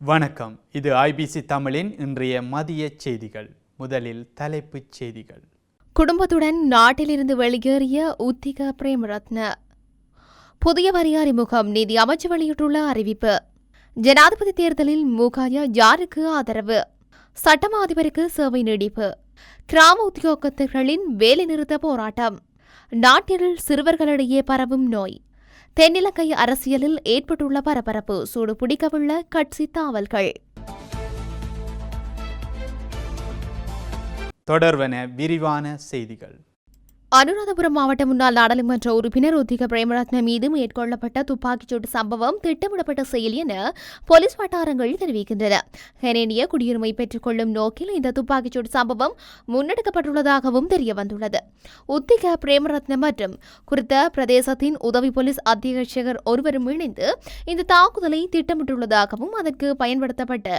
வணக்கம். இது ஐபிசி தமிழின் இன்றைய மதிய செய்திகள். முதலில் தலைப்புச் செய்திகள். குடும்பத்துடன் நாட்டிலிருந்து வெளியேறிய உத்திக பிரேமரத்ன. புதிய வரி அறிமுகம். நிதி அமைச்சு வெளியிட்டுள்ள அறிவிப்பு. ஜனாதிபதி தேர்தலில் மூகாயா யாருக்கு ஆதரவு? சட்டமா அதிபருக்கு சேவை நீடிப்பு. கிராம உத்தியோகத்தர்களின் வேலைநிறுத்த போராட்டம். நாட்டில் சிறுவர்களிடையே பரவும் நோய். தென்னிலங்கை அரசியலில் ஏற்பட்டுள்ள பரபரப்பு சூடு பிடிக்கவுள்ள கட்சி தாவல்கள். தொடர்வன விரிவான செய்திகள். அனுராதபுரம் மாவட்ட முன்னாள் நாடாளுமன்ற உறுப்பினர் உத்திக பிரேமரத்ன மீது மேற்கொள்ளப்பட்ட துப்பாக்கிச்சூட்டு சம்பவம் திட்டமிடப்பட்ட செயல் என போலீஸ் வட்டாரங்கள் தெரிவிக்கின்றன. கனேடிய குடியுரிமை பெற்றுக் கொள்ளும் நோக்கில் இந்த துப்பாக்கிச்சூடு சம்பவம் முன்னெடுக்கப்பட்டுள்ளதாகவும் தெரியவந்துள்ளது. உத்திக பிரேமரத்ன மற்றும் குறித்த பிரதேசத்தின் உதவி போலீஸ் அத்தியட்சகர் ஒருவரும் இணைந்து இந்த தாக்குதலை திட்டமிட்டுள்ளதாகவும் அதற்கு பயன்படுத்தப்பட்ட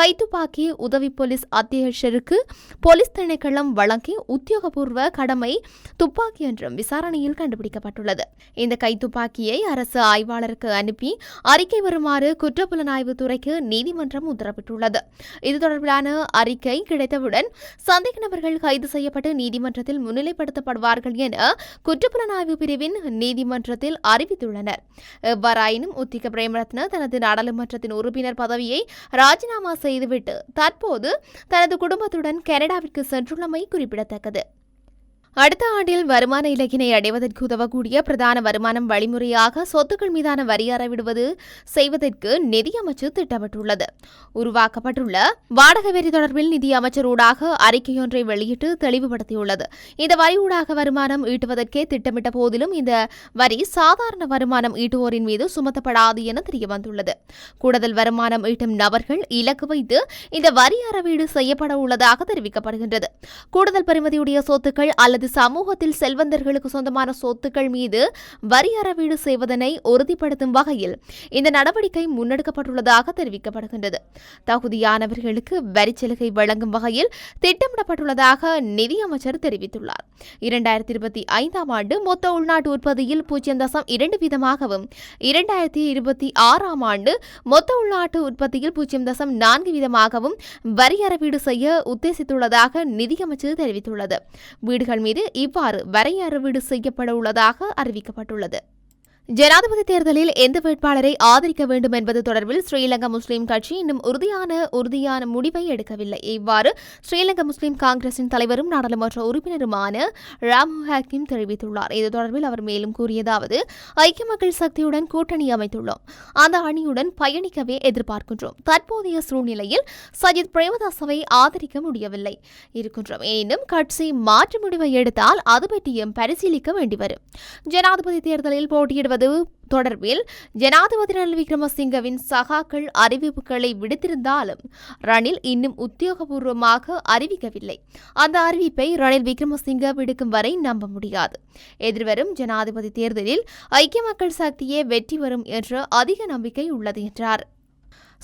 கைத்துப்பாக்கி உதவி போலீஸ் அத்தியட்சருக்கு போலீஸ் திணைக்களம் வழங்கி உத்தியோகபூர்வ கடமை துப்பாக்கி என்றும் விசாரணையில் கண்டுபிடிக்கப்பட்டுள்ளது. இந்த கைத்துப்பாக்கியை அரசு ஆய்வாளருக்கு அனுப்பி அறிக்கை வருமாறு குற்றப்புலனாய்வு துறைக்கு நீதிமன்றம் உத்தரவிட்டுள்ளது. இது தொடர்பிலான அறிக்கை கிடைத்தவுடன் சந்தேக நபர்கள் கைது செய்யப்பட்டு நீதிமன்றத்தில் முன்னிலைப்படுத்தப்படுவார்கள் என குற்றப்புலனாய்வு பிரிவின் நீதிமன்றத்தில் அறிவித்துள்ளனர். எவ்வாறாயினும் உத்திக பிரேமரத்ன தனது நாடாளுமன்றத்தின் உறுப்பினர் பதவியை ராஜினாமா செய்துவிட்டு தற்போது தனது குடும்பத்துடன் கனடாவிற்கு சென்றுள்ளமை குறிப்பிடத்தக்கது. அடுத்த ஆண்டில் வருமான இலக்கினை அடைவதற்கு உதவக்கூடிய பிரதான வருமானம் வழிமுறையாக சொத்துக்கள் மீதான வரி அறவிடுவது செய்வதற்கு நிதியமைச்சு திட்டமிட்டுள்ளது. உருவாக்கப்பட்டுள்ள வாடகை வரி தொடர்பில் நிதியமைச்சர் ஊடாக அறிக்கையொன்றை வெளியிட்டு தெளிவுபடுத்தியுள்ளது. இந்த வரி ஊடாக வருமானம் ஈட்டுவதற்கே திட்டமிட்ட போதிலும் இந்த வரி சாதாரண வருமானம் ஈட்டுவோரின் மீது சுமத்தப்படாது என தெரியவந்துள்ளது. கூடுதல் வருமானம் ஈட்டும் நபர்கள் இலக்கு வைத்து இந்த வரி அறவீடு செய்யப்பட உள்ளதாக தெரிவிக்கப்படுகின்றது. கூடுதல் பெறுமதியுடைய சொத்துக்கள் அல்லது சமூகத்தில் செல்வந்தர்களுக்கு சொந்தமான சொத்துக்கள் மீது வரி அறவீடு செய்வதனை உறுதிப்படுத்தும் வகையில் இந்த நடவடிக்கை முன்னெடுக்கப்பட்டுள்ளதாக தெரிவிக்கப்படுகின்றது. தகுதியானவர்களுக்கு வரிச்சலுகை வழங்கும் வகையில் திட்டமிடப்பட்டுள்ளதாக நிதியமைச்சர் தெரிவித்துள்ளார். இரண்டாயிரத்தி இருபத்தி ஐந்தாம் ஆண்டு மொத்த உள்நாட்டு உற்பத்தியில் பூஜ்ஜியம் தசம் இரண்டு வீதமாகவும் இரண்டாயிரத்தி இருபத்தி ஆறாம் ஆண்டு மொத்த உள்நாட்டு உற்பத்தியில் பூஜ்ஜியம் தசம் நான்கு வீதமாகவும் வரி அறவீடு செய்ய உத்தேசித்துள்ளதாக நிதியமைச்சர் தெரிவித்துள்ளது. வீடுகள் மீது இவ்வாறு வரி அறவீடு செய்யப்பட உள்ளதாக அறிவிக்கப்பட்டுள்ளது. ஜனாதிபதி தேர்தலில் எந்த வேட்பாளரை ஆதரிக்க வேண்டும் என்பது தொடர்பில் ஸ்ரீலங்கா முஸ்லீம் கட்சி இன்னும் உறுதியான உறுதியான முடிவை எடுக்கவில்லை. இவ்வாறு ஸ்ரீலங்கா முஸ்லீம் காங்கிரசின் தலைவரும் நாடாளுமன்ற உறுப்பினருமான ராமு ஹாக்கிம் தெரிவித்துள்ளார். இது தொடர்பில் அவர் மேலும் கூறியதாவது ஐக்கிய மக்கள் சக்தியுடன் கூட்டணி அமைத்துள்ளோம். அந்த அணியுடன் பயணிக்கவே எதிர்பார்க்கின்றோம். தற்போதைய சூழ்நிலையில் சஜித் பிரேமதாசவை ஆதரிக்க முடியவில்லை இருக்கின்றோம். எனினும் கட்சி மாற்று முடிவை எடுத்தால் அது பற்றியும் பரிசீலிக்க வேண்டி வரும் ஜனாதிபதி தேர்தலில் போட்டியிடுவது தொடர்பில் ஜனாதிபதி ரணில் விக்ரமசிங்கவின் சகாக்கள் அறிவிப்புகளை விடுத்திருந்தாலும் ரணில் இன்னும் உத்தியோகபூர்வமாக அறிவிக்கவில்லை. அந்த அறிவிப்பை ரணில் விக்ரமசிங்க விடுக்கும் வரை நம்ப முடியாது. எதிர்வரும் ஜனாதிபதி தேர்தலில் ஐக்கிய மக்கள் சக்தியே வெற்றி வரும் என்ற அதிக நம்பிக்கை உள்ளது என்றார்.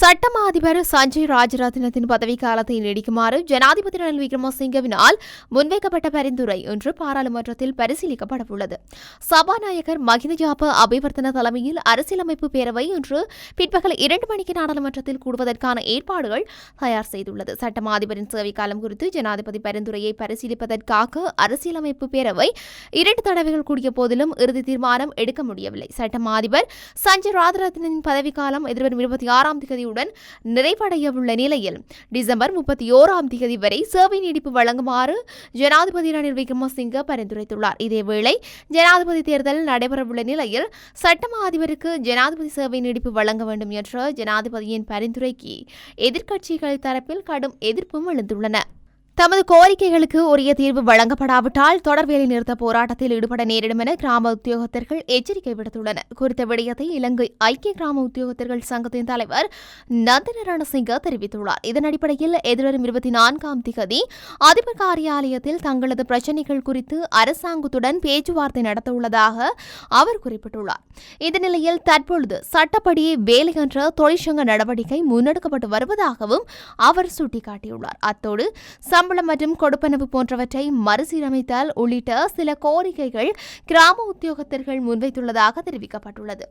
சட்டமா அதிபர் சஞ்சய் ராஜரத்னத்தின் பதவிக்காலத்தை நீடிக்குமாறு ஜனாதிபதி ரணில் விக்ரமசிங்கவினால் முன்வைக்கப்பட்ட பரிந்துரை இன்று பாராளுமன்றத்தில் பரிசீலிக்கப்படவுள்ளது. சபாநாயகர் மகிந்த ஜாப அபிவர்த்தன தலைமையில் அரசியலமைப்பு பேரவை இன்று பிற்பகல் இரண்டு மணிக்கு நாடாளுமன்றத்தில் கூடுவதற்கான ஏற்பாடுகள் தயார் செய்துள்ளது. சட்டமா அதிபரின் சேவைக்காலம் குறித்து ஜனாதிபதி பரிந்துரையை பரிசீலிப்பதற்காக அரசியலமைப்பு பேரவை இரண்டு தடவைகள் கூடிய போதிலும் இறுதி தீர்மானம் எடுக்க முடியவில்லை. சட்டமா அதிபர் சஞ்சய் ராஜரத்னின் பதவிக்காலம் எதிர்வரும் இருபத்தி ஆறாம் தேதி தேதியுடன் நிறைவடையவுள்ள நிலையில் டிசம்பர் முப்பத்தி ஓராம் தேதி வரை சேவை நீடிப்பு வழங்குமாறு ஜனாதிபதி ரணில் விக்ரமசிங்க பரிந்துரைத்துள்ளார். இதேவேளை ஜனாதிபதி தேர்தல் நடைபெறவுள்ள நிலையில் சட்டமா அதிபருக்கு ஜனாதிபதி சேவை நீடிப்பு வழங்க வேண்டும் என்ற ஜனாதிபதியின் பரிந்துரைக்கு எதிர்க்கட்சிகள் தரப்பில் கடும் எதிர்ப்பும் எழுந்துள்ளன. தமது கோரிக்கைகளுக்கு உரிய தீர்வு வழங்கப்படாவிட்டால் தொடர் வேலை நிறுத்த போராட்டத்தில் ஈடுபட நேரிடும் என கிராம உத்தியோகத்தர்கள் எச்சரிக்கை விடுத்துள்ளனர். குறித்த விடயத்தை இலங்கை ஐக்கிய கிராம உத்தியோகத்தர்கள் சங்கத்தின் தலைவர் நந்தன ரணசிங்க தெரிவித்துள்ளார். இதன் அடிப்படையில் எதிர்வரும் இருபத்தி நான்காம் திகதி அதிபர் காரியாலயத்தில் தங்களது பிரச்சினைகள் குறித்து அரசாங்கத்துடன் பேச்சுவார்த்தை நடத்தவுள்ளதாக அவர் குறிப்பிட்டுள்ளார். இந்த நிலையில் தற்பொழுது சட்டப்படி வேலை என்ற தொழிற்சங்க நடவடிக்கை முன்னெடுக்கப்பட்டு வருவதாகவும் அவர் சுட்டிக்காட்டியுள்ளார். அத்தோடு சம்பளம் மற்றும் கொடுப்பனவு போன்றவற்றை மறுசீரமைத்தல் உள்ளிட்ட சில கோரிக்கைகள் கிராம உத்தியோகத்தர்கள் முன்வைத்துள்ளதாக தெரிவிக்கப்பட்டுள்ளது.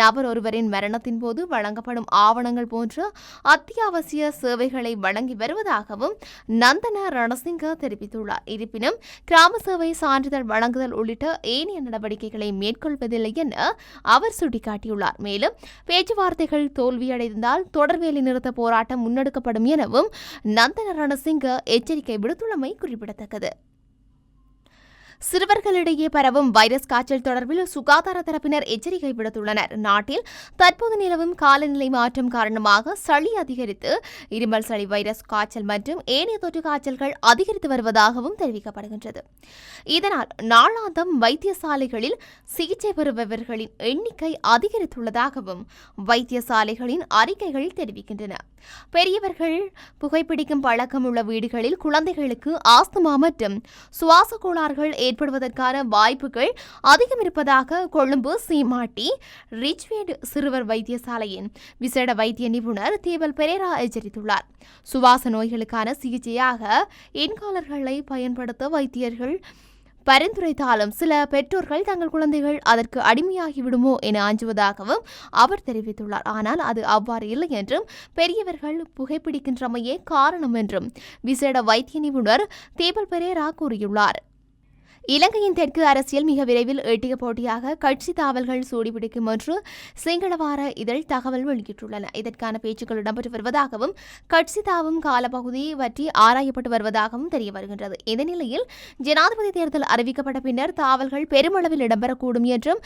நபர் ஒருவரின் மரணத்தின் போது வழங்கப்படும் ஆவணங்கள் போன்ற அத்தியாவசிய சேவைகளை வழங்கி வருவதாகவும் நந்தன ரணசிங்க தெரிவித்துள்ளார். இருப்பினும் கிராம சேவை சான்றிதழ் வழங்குதல் உள்ளிட்ட ஏனைய நடவடிக்கைகளை மேற்கொள்வதில்லை என அவர் சுட்டிக்காட்டியுள்ளார். மேலும் பேச்சுவார்த்தைகள் தோல்வியடைந்தால் தொடர் வேலை நிறுத்த போராட்டம் முன்னெடுக்கப்படும் எனவும் நந்தன ரணசிங்க எச்சரிக்கை விடுத்துள்ளமை குறிப்பிடத்தக்கது. சிறுவர்களிடையே பரவும் வைரஸ் காய்ச்சல் தொடர்பில் சுகாதார தரப்பினர் எச்சரிக்கை விடுத்துள்ளனர். நாட்டில் தற்போது நிலவும் காலநிலை மாற்றம் காரணமாக சளி அதிகரித்து இருமல் சளி வைரஸ் காய்ச்சல் மற்றும் ஏனைய தொற்று காய்ச்சல்கள் அதிகரித்து வருவதாகவும் தெரிவிக்கப்படுகின்றது. இதனால் நாளாந்தம் வைத்தியசாலைகளில் சிகிச்சை பெறுபவர்களின் எண்ணிக்கை அதிகரித்துள்ளதாகவும் வைத்தியசாலைகளின் அறிக்கைகள் தெரிவிக்கின்றன. பெரியவர்கள் புகைப்பிடிக்கும் பழக்கம் உள்ள வீடுகளில் குழந்தைகளுக்கு ஆஸ்துமா மற்றும் சுவாச கோளாறுகள் ஏற்படுவதற்கான வாய்ப்புகள் அதிகம் இருப்பதாக கொழும்பு சீமாட்டி ரிச்வேட் சிறுவர் வைத்தியசாலையின் விசேட வைத்திய நிபுணர் தேவல் பெரேரா எச்சரித்துள்ளார். சுவாச நோய்களுக்கான சிகிச்சையாக இன்காலர்களை பயன்படுத்த வைத்தியர்கள் பரிந்துரைத்தாலும் சில பெற்றோர்கள் தங்கள் குழந்தைகள் அதற்கு அடிமையாகி விடுமோ என அஞ்சுவதாகவும் அவர் தெரிவித்துள்ளார். ஆனால் அது அவ்வாறு இல்லை என்றும் பெரியவர்கள் புகைப்பிடிக்கின்றமையே காரணம் என்றும் விசேட வைத்திய நிபுணர் தேபல் பெரேரா கூறியுள்ளார். இலங்கையின் தெற்கு அரசியல் மிக விரைவில் எட்டிய போட்டியாக கட்சி தாவல்கள் சூடிபிடிக்கும் என்று சிங்களவார இதழ் தகவல் வெளியிட்டுள்ளன. இதற்கான பேச்சுக்கள் இடம்பெற்று வருவதாகவும் கட்சி தாவும் காலப்பகுதி பற்றி ஆராயப்பட்டு வருவதாகவும் தெரிய வருகின்றது. இந்த நிலையில் ஜனாதிபதி தேர்தல் அறிவிக்கப்பட்ட பின்னர் தாவல்கள் பெருமளவில் இடம்பெறக்கூடும் என்றும்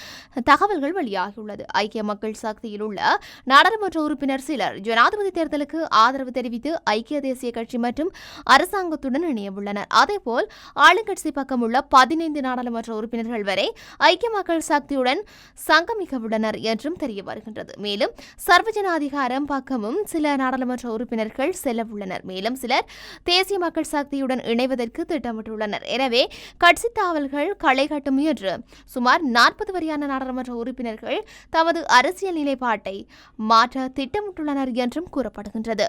தகவல்கள் வெளியாகியுள்ளது. ஐக்கிய மக்கள் சக்தியில் உள்ள நாடாளுமன்ற உறுப்பினர் சிலர் ஜனாதிபதி தேர்தலுக்கு ஆதரவு தெரிவித்து ஐக்கிய தேசிய கட்சி மற்றும் அரசாங்கத்துடன் இணையவுள்ளனர். அதேபோல் ஆளுங்கட்சி பக்கம் உள்ள பதினைந்து நாடாளுமன்ற உறுப்பினர்கள் வரை ஐக்கிய மக்கள் சக்தியுடன் சங்கமிக்கவுள்ளனர் என்றும் தெரிய வருகின்றது. மேலும் சர்வஜன அதிகாரம் பக்கமும் சில நாடாளுமன்ற உறுப்பினர்கள் செல்லவுள்ளனர். மேலும் சிலர் தேசிய மக்கள் சக்தியுடன் இணைவதற்கு திட்டமிட்டுள்ளனர். எனவே கட்சி தாவல்கள் களை கட்டும் என்று சுமார் நாற்பது வரையான நாடாளுமன்ற உறுப்பினர்கள் தமது அரசியல் நிலைப்பாட்டை மாற்ற திட்டமிட்டுள்ளனர் என்றும் கூறப்படுகின்றது.